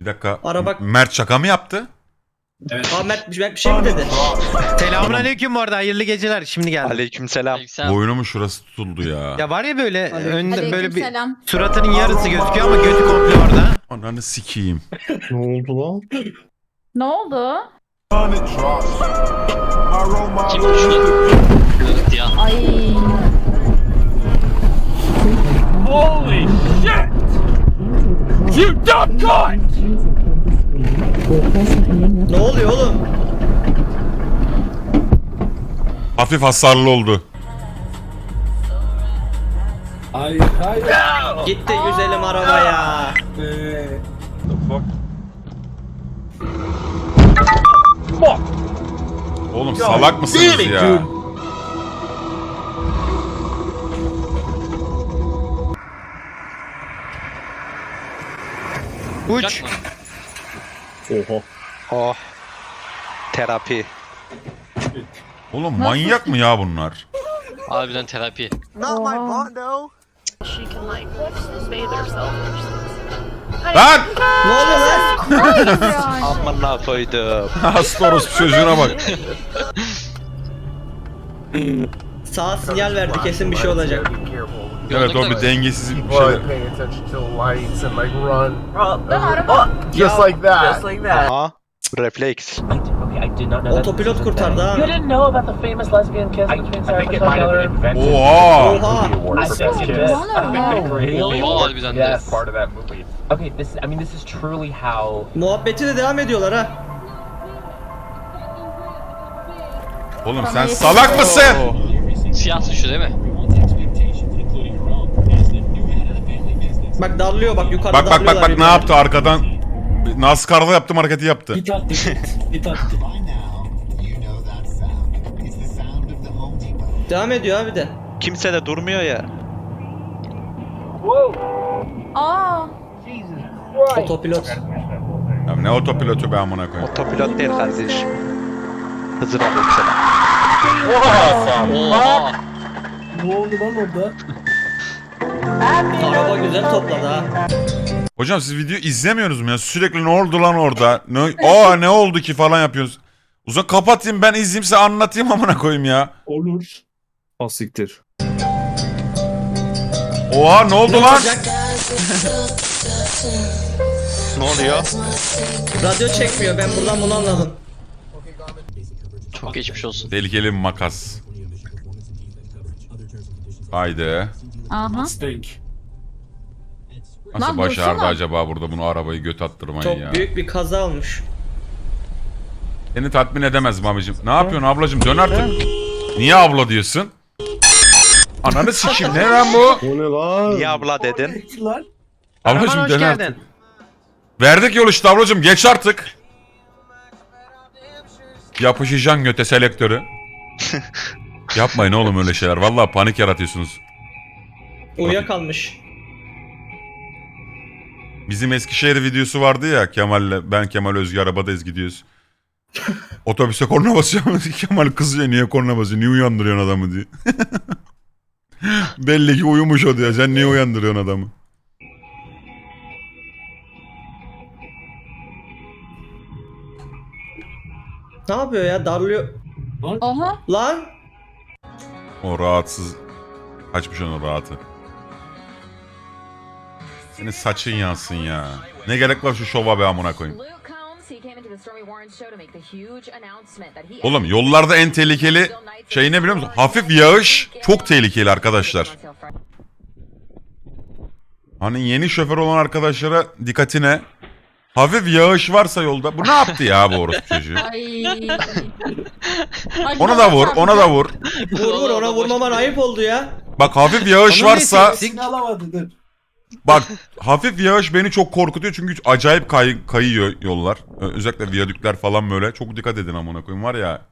Bir dakika. Araba- Mert şaka mı yaptı? Aa Mert, Mert bir şey mi dedi? Selamünaleyküm bu arada hayırlı geceler şimdi geldim. Aleykümselam. Aleykümselam. Boynumun şurası tutuldu ya. Ya var ya böyle önde böyle bir Aleykümselam. suratının yarısı gözüküyor ama götü komple orada. Ananı sikeyim. Ne oldu lan? Ne oldu? Kim düştü? Evet ya. Ay. Ne oluyor oğlum? Hafif hasarlı oldu. Gitti güzelim araba ya. Oğlum salak mısınız ya? Uç. Uçak mı? Oha. Oh. Terapi. Oğlum manyak mı ya bunlar? Harbiden terapi. she can like bathe herself. Lan! Ne oluyor lan? Amına koydum. Hasta orospu çocuğuna bak. Sağa sinyal verdi kesin bir şey olacak. Evet o Yoldaki bir de- dengesiz bir şeyler. paying attention to the lights and like run. Lan araba. Just like that. Aha. Refleks. Okay, I did not know that. Otopilot kurtardı ha. You didn't know about the famous lesbian kiss between Sarah Michelle Gellar? Oha! Oha. I think it is. Really? Oha harbiden de. Yes. Part of that movie. Okay, this I mean this is truly how Muhabbeti de devam ediyorlar ha. Oğlum sen salak mısın? Siyah suçu değil mi? Bak darlıyor bak yukarıda Bak bak bak darlıyorlar bak ne birbirini. yaptı arkadan. NASCAR'da yaptım hareketi yaptı. Devam ediyor abi de. Kimse de durmuyor ya. Aa. Otopilot. Ya ne otopilotu be amına koyayım. Otopilot değil kardeşim. Hızır aleykümselam. Oha. Araba güzel topladı ha. Hocam siz video izlemiyorsunuz mu ya? Sürekli ne oldu lan orada? Ne, aa ne oldu ki falan yapıyorsunuz. Uzak kapatayım ben izleyeyim size anlatayım amına koyayım ya. Olur. Asiktir. Oha ne oldu lan? Ne oluyor? Radyo çekmiyor ben buradan bunu anladım. Çok geçmiş olsun. Tehlikeli bir makas. Haydi. Aha. Nasıl Lan başardı dursana. acaba burada bunu arabayı göt attırmayı Çok ya? büyük bir kaza olmuş. Seni tatmin edemez babacım. Ne yapıyorsun ablacım dön artık. Niye abla diyorsun? Ananı sikeyim ne lan bu? O ne lan? Niye abla dedin? Hoş dön artık. Verdik yol işte ablacım geç artık. Yapışacaksın göte selektörü. Yapmayın oğlum öyle şeyler. Vallahi panik yaratıyorsunuz. Uyuyakalmış. Bizim Eskişehir videosu vardı ya Kemal'le ben Kemal Özgü arabadayız gidiyoruz. Otobüse korna basıyor Kemal kızıyor niye korna basıyor niye uyandırıyorsun adamı diye. Belli ki uyumuş o diyor sen niye uyandırıyorsun adamı. Ne yapıyor ya darlıyor. Oha. Lan O rahatsız açmış onu rahatı. Senin saçın yansın ya. Ne gerek var şu şova be amına koyayım. Oğlum yollarda en tehlikeli şey ne biliyor musun? Hafif yağış çok tehlikeli arkadaşlar. Hani yeni şoför olan arkadaşlara dikkatine. Hafif yağış varsa yolda. Bu ne yaptı ya bu orospu çocuğu? Ay. Ona da vur, ona da vur. vur vur ona vurmaman ayıp oldu ya. Bak hafif yağış varsa neyse, sik- Bak hafif yağış beni çok korkutuyor çünkü acayip kay- kayıyor yollar. Özellikle viyadükler falan böyle. Çok dikkat edin amına koyayım var ya.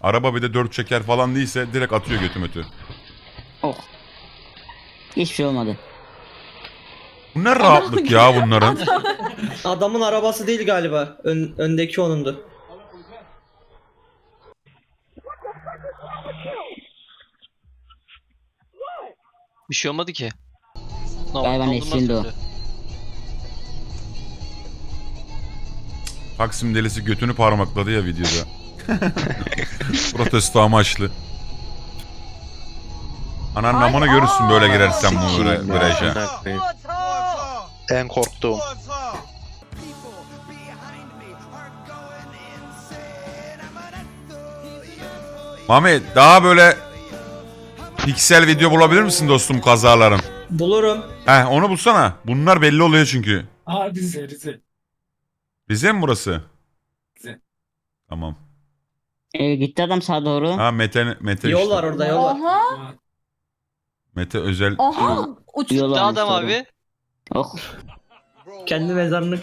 Araba bir de dört çeker falan değilse direkt atıyor götü mötü. Hiçbir şey olmadı. Bu ne rahatlık ya bunların. Adamın arabası değil galiba. Ön- öndeki onundu. Bir şey olmadı ki. Ne Galiba o. Taksim delisi götünü parmakladı ya videoda. Protesto amaçlı. Ananın amına görürsün böyle girersen bu Sikiyim ya, viraja. En korktuğum. Mami daha böyle piksel video bulabilir misin dostum kazaların? Bulurum. Heh onu bulsana. Bunlar belli oluyor çünkü. Aa Rize Rize. Rize mi burası? Rize. Tamam. Ee, gitti adam sağa doğru. Ha Mete, Mete Yol işte. var orada yol var. Aha. Mete özel. Aha. Uç. Yol Ne almış adam abi? Oh. Kendi mezarını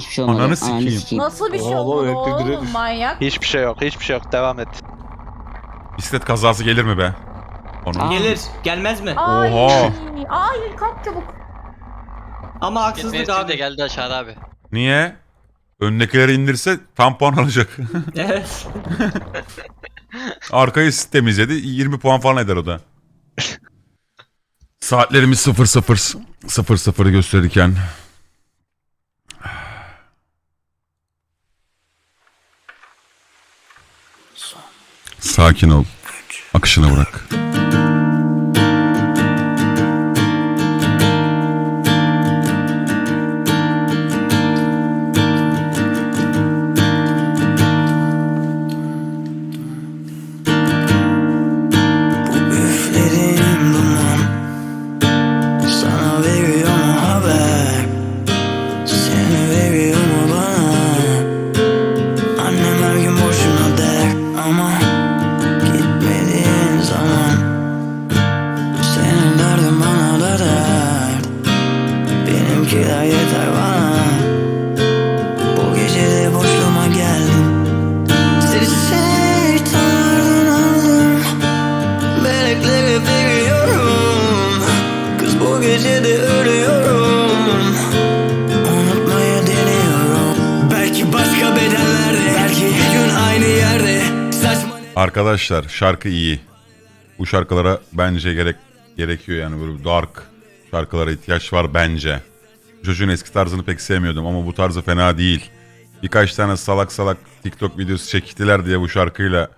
Hiçbir şey olmadı. Ananı sikeyim. Nasıl bir şey Aa, oldu elektrik direği oğlum manyak. Hiçbir şey yok, hiçbir şey yok. Devam et. Bisiklet kazası gelir mi be? Onun. Aa. gelir. Gelmez mi? Ay. Oha. Ay kalk çabuk. Ama haksızlık Gitmesi de abi. geldi aşağıda abi. Niye? Öndekileri indirse tam puan alacak. Evet. Arkayı temizledi. 20 puan falan eder o da. Saatlerimiz 00 00 gösterirken. Sakin ol. Akışına bırak. Arkadaşlar şarkı iyi. Bu şarkılara bence gerek gerekiyor yani böyle dark şarkılara ihtiyaç var bence. Çocuğun eski tarzını pek sevmiyordum ama bu tarzı fena değil. Birkaç tane salak salak TikTok videosu çektiler diye bu şarkıyla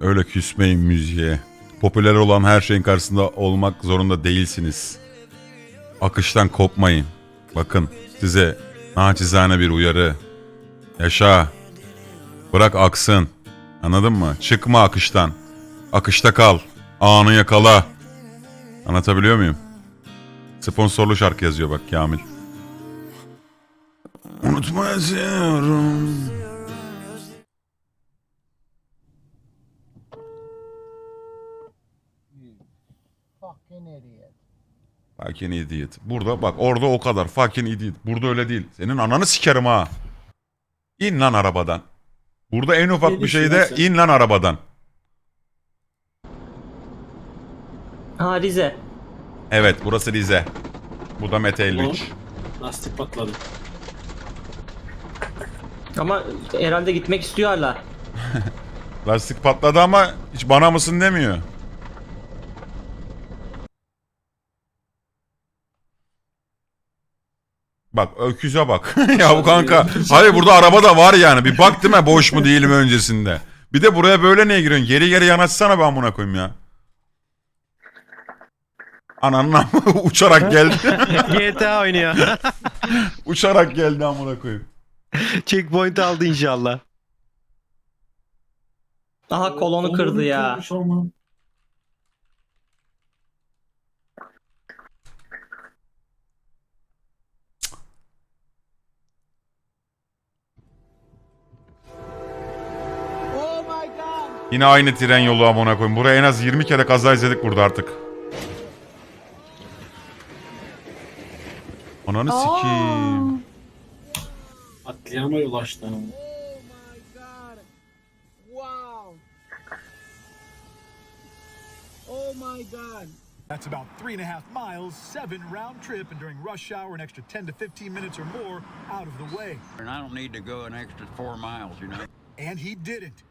öyle küsmeyin müziğe. Popüler olan her şeyin karşısında olmak zorunda değilsiniz. Akıştan kopmayın. Bakın size naçizane bir uyarı. Yaşa. Bırak aksın. Anladın mı? Çıkma akıştan. Akışta kal. Anı yakala. Anlatabiliyor muyum? Sponsorlu şarkı yazıyor bak Kamil. Unutma yazıyorum. Fucking idiot. Burada bak orada o kadar. Fucking idiot. Burada öyle değil. Senin ananı sikerim ha. İn lan arabadan. Burada en ufak bir şeyde in lan arabadan. Ha Rize. Evet burası Rize. Bu da Mete 53. Lastik patladı. Ama herhalde gitmek istiyor hala. Lastik patladı ama hiç bana mısın demiyor. Bak öküze bak. ya bu kanka. Hayır burada araba da var yani. Bir bak değil mi boş mu değil mi öncesinde. Bir de buraya böyle niye giriyorsun? Geri geri yanaşsana ben amına koyayım ya. Ananın uçarak geldi. GTA oynuyor. uçarak geldi amına koyayım. Checkpoint aldı inşallah. Aha kolonu kırdı ya. Yine aynı tren yolu amına koyayım. Buraya en az 20 kere kaza izledik burada artık. Ananı sikeyim. Atlayama yol açtı. That's about three and a half miles, seven round trip, and during rush hour, an extra 10 to 15 minutes or more out of the way. And I don't need to go an extra four miles, you know And he didn't.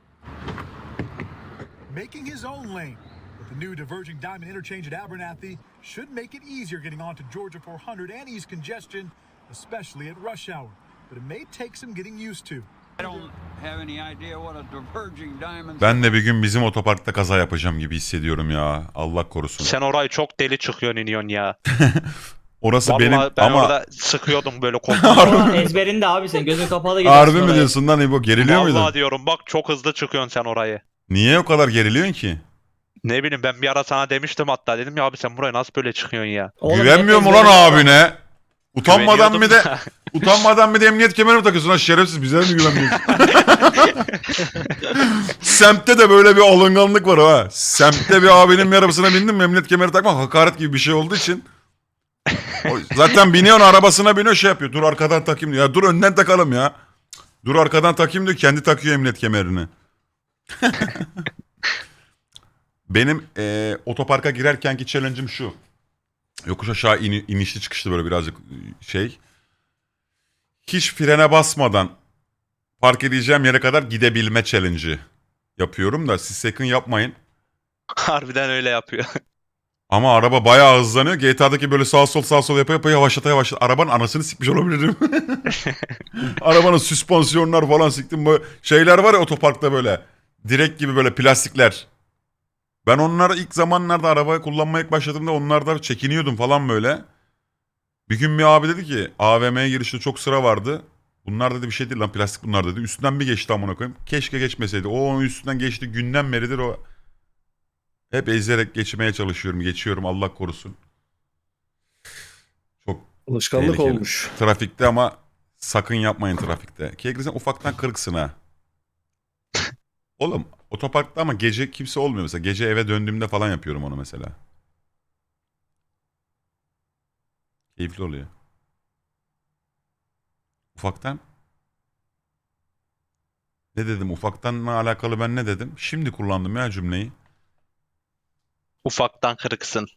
Making his own lane, but The new diverging diamond interchange at Abernathy should make it easier getting onto Georgia 400 and ease congestion, especially at rush hour. But it may take some getting used to. Ben de bir gün bizim otoparkta kaza yapacağım gibi hissediyorum ya. Allah korusun. Sen orayı çok deli çıkıyorsun iniyorsun ya. Orası Vallahi benim ben ama orada sıkıyordum böyle koltuğu. Ama ezberinde abi sen gözün kapalı gidiyorsun harbi mi diyorsun lan İbo? Geriliyor Vallahi muydun? diyorum bak çok hızlı çıkıyorsun sen orayı. Niye o kadar geriliyorsun ki? Ne bileyim ben bir ara sana demiştim hatta dedim ya abi sen buraya nasıl böyle çıkıyorsun ya. Oğlum, Güvenmiyor mu hep lan ezberinde var. abine? Utanmadan bir de Güveniyordum utanmadan bir de emniyet kemeri mi takıyorsun lan şerefsiz bize mi güvenmiyorsun? Semtte de böyle bir alınganlık var ha. Semtte bir abinin bir arabasına bindim mi emniyet kemeri takmak hakaret gibi bir şey olduğu için. O- zaten biniyorsun arabasına biniyor şey yapıyor. Dur arkadan takayım diyor. Ya dur önden takalım ya. Dur arkadan takayım diyor. Kendi takıyor emniyet kemerini. Benim eee, otoparka girerkenki challenge'ım şu. Yokuş aşağı ini- inişli çıkışlı böyle birazcık şey. Hiç frene basmadan park edeceğim yere kadar gidebilme challenge'ı yapıyorum da siz sakın yapmayın. Harbiden öyle yapıyor. Ama araba bayağı hızlanıyor. GTA'daki böyle sağ sol sağ sol yapıyor yapıyor yavaşlata yavaşlata. Arabanın anasını sikmiş olabilirim. Arabanın süspansiyonlar falan siktim. Böyle şeyler var ya otoparkta böyle. Direk gibi böyle plastikler. Ben onları ilk zamanlarda arabayı kullanmaya ilk başladığımda onlardan çekiniyordum falan böyle. Bir gün bir abi dedi ki AVM'ye girişte çok sıra vardı. Bunlar dedi bir şey değil lan plastik bunlar dedi. Üstünden bir geçti amına koyayım. Keşke geçmeseydi. O onun üstünden geçti günden beridir o hep ezerek geçmeye çalışıyorum. Geçiyorum Allah korusun. Çok Alışkanlık Tehlikeli. olmuş. trafikte ama sakın yapmayın trafikte. Kegri sen ufaktan kırıksın ha. Oğlum otoparkta ama gece kimse olmuyor mesela. Gece eve döndüğümde falan yapıyorum onu mesela. Keyifli oluyor. Ufaktan. Ne dedim? Ufaktanla alakalı ben ne dedim? Şimdi kullandım ya cümleyi. Ufaktan kırıksın.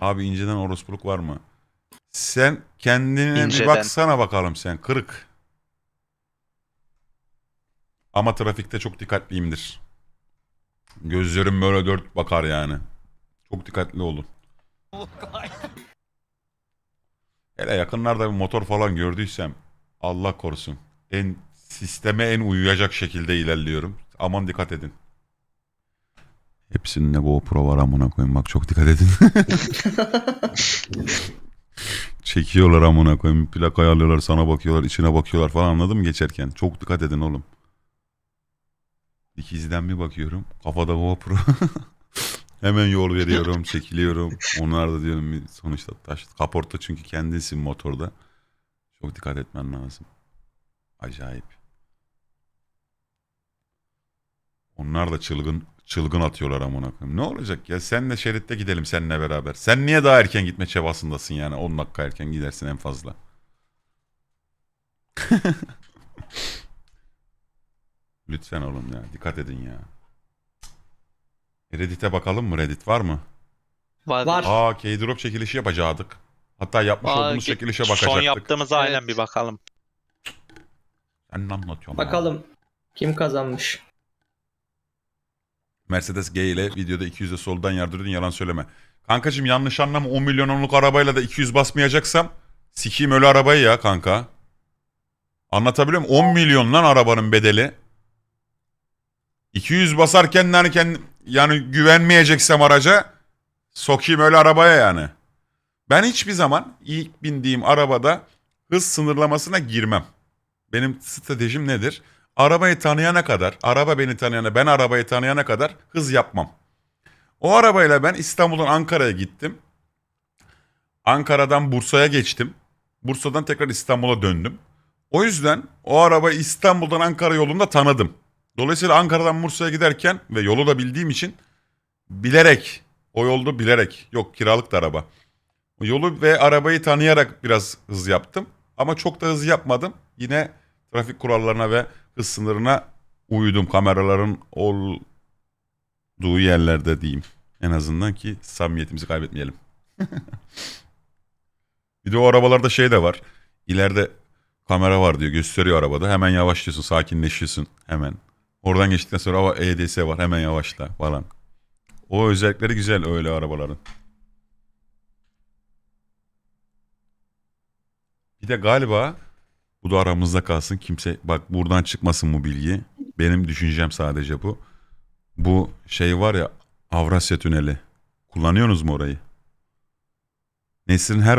Abi inceden orospuluk var mı? Sen kendine bir İnceden. baksana bakalım sen. Kırık. Ama trafikte çok dikkatliyimdir. Gözlerim böyle dört bakar yani. Çok dikkatli olun. Hele yakınlarda bir motor falan gördüysem Allah korusun. En sisteme en uyuyacak şekilde ilerliyorum. Aman dikkat edin. Hepsinde GoPro var amına koyayım. Bak çok dikkat edin. Çekiyorlar amına koyayım. Plakayı alıyorlar sana bakıyorlar. içine bakıyorlar falan anladın mı geçerken? Çok dikkat edin oğlum. İkizden bir bakıyorum. Kafada GoPro. Hemen yol veriyorum. çekiliyorum. Onlar da diyorum sonuçta taş. Kaporta çünkü kendisin motorda. Çok dikkat etmen lazım. Acayip. Onlar da çılgın çılgın atıyorlar amına koyayım. Ne olacak ya? Sen de şeritte gidelim seninle beraber. Sen niye daha erken gitme çabasındasın yani? 10 dakika erken gidersin en fazla. Lütfen oğlum ya. Dikkat edin ya. Reddit'e bakalım mı? Reddit var mı? Var. Var. Aa K-Drop çekilişi yapacaktık. Hatta yapmış Aa, olduğumuz ge- çekilişe Son bakacaktık. yaptığımıza aynen Evet. bir bakalım. Sen ne anlatıyorsun ya? Bakalım kim kazanmış. Mercedes G ile videoda 200'de soldan yardırdın yalan söyleme. Kankacım yanlış anlama 10 milyonluk arabayla da 200 basmayacaksam sikeyim öyle arabayı ya kanka. Anlatabiliyor muyum? 10 milyon lan arabanın bedeli. 200 basarken yani, kendi, yani güvenmeyeceksem araca sokayım öyle arabaya yani. Ben hiçbir zaman ilk bindiğim arabada hız sınırlamasına girmem. Benim stratejim nedir? Arabayı tanıyana kadar, araba beni tanıyana, ben arabayı tanıyana kadar hız yapmam. O arabayla ben İstanbul'dan Ankara'ya gittim. Ankara'dan Bursa'ya geçtim. Bursa'dan tekrar İstanbul'a döndüm. O yüzden o arabayı İstanbul'dan Ankara yolunda tanıdım. Dolayısıyla Ankara'dan Bursa'ya giderken ve yolu da bildiğim için bilerek, o yolda bilerek, yok kiralık da araba. Yolu ve arabayı tanıyarak biraz hız yaptım. Ama çok da hız yapmadım. Yine trafik kurallarına ve hız sınırına uydum kameraların olduğu yerlerde diyeyim. En azından ki samimiyetimizi kaybetmeyelim. bir de o arabalarda şey de var. İleride kamera var diyor gösteriyor arabada. Hemen yavaşlıyorsun sakinleşiyorsun hemen. Oradan geçtikten sonra hava EDS var hemen yavaşla falan. O özellikleri güzel öyle arabaların. Bir de galiba bu da aramızda kalsın. Kimse bak buradan çıkmasın bu bilgi. Benim düşüncem sadece bu. Bu şey var ya Avrasya Tüneli. Kullanıyorsunuz mu orayı? Nesrin her